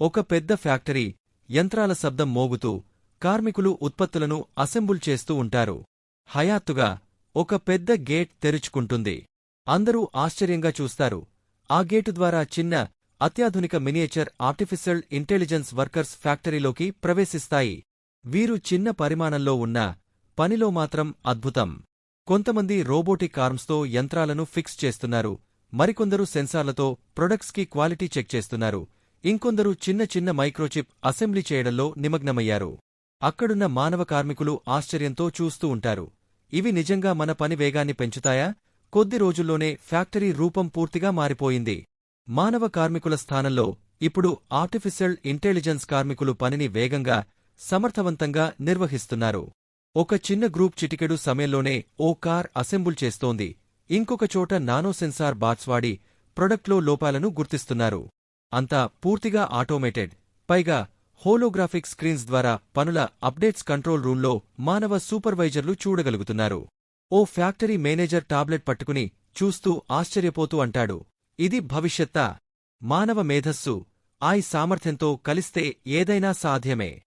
ఒక పెద్ద ఫ్యాక్టరీ యంత్రాల శబ్దం మోగుతూ కార్మికులు ఉత్పత్తులను అసెంబుల్ చేస్తూ ఉంటారు. హయాత్తుగా ఒక పెద్ద గేట్ తెరుచుకుంటుంది. అందరూ ఆశ్చర్యంగా చూస్తారు. ఆ గేటు ద్వారా చిన్న అత్యాధునిక మినియేచర్ ఆర్టిఫిషియల్ ఇంటెలిజెన్స్ వర్కర్స్ ఫ్యాక్టరీలోకి ప్రవేశిస్తాయి. వీరు చిన్న పరిమాణంలో ఉన్న పనిలో మాత్రం అద్భుతం. కొంతమంది రోబోటిక్ ఆర్మ్స్తో యంత్రాలను ఫిక్స్ చేస్తున్నారు. మరికొందరు సెన్సార్లతో ప్రొడక్ట్స్కి క్వాలిటీ చెక్ చేస్తున్నారు. ఇంకొందరు చిన్న చిన్న మైక్రోచిప్ అసెంబ్లీ చేయడంలో నిమగ్నమయ్యారు. అక్కడున్న మానవ కార్మికులు ఆశ్చర్యంతో చూస్తూ ఉంటారు. ఇవి నిజంగా మన పని వేగాన్ని పెంచుతాయా? కొద్ది రోజుల్లోనే ఫ్యాక్టరీ రూపం పూర్తిగా మారిపోయింది. మానవ కార్మికుల స్థానంలో ఇప్పుడు ఆర్టిఫిషియల్ ఇంటెలిజెన్స్ కార్మికులు పనిని వేగంగా సమర్థవంతంగా నిర్వహిస్తున్నారు. ఒక చిన్న గ్రూప్ చిటికెడు సమయంలోనే ఓ కార్ అసెంబుల్ చేస్తోంది. ఇంకొక చోట నానో సెన్సార్ బాట్స్ వాడి ప్రొడక్ట్లో లోపాలను గుర్తిస్తున్నారు. అంతా పూర్తిగా ఆటోమేటెడ్. పైగా హోలోగ్రాఫిక్ స్క్రీన్స్ ద్వారా పనుల అప్డేట్స్ కంట్రోల్ రూంలో మానవ సూపర్వైజర్లు చూడగలుగుతున్నారు. ఓ ఫ్యాక్టరీ మేనేజర్ టాబ్లెట్ పట్టుకుని చూస్తూ ఆశ్చర్యపోతూ అంటాడు. ఇది భవిష్యత్తా. మానవ మేధస్సు. ఆయి సామర్థ్యంతో కలిస్తే ఏదైనా సాధ్యమే.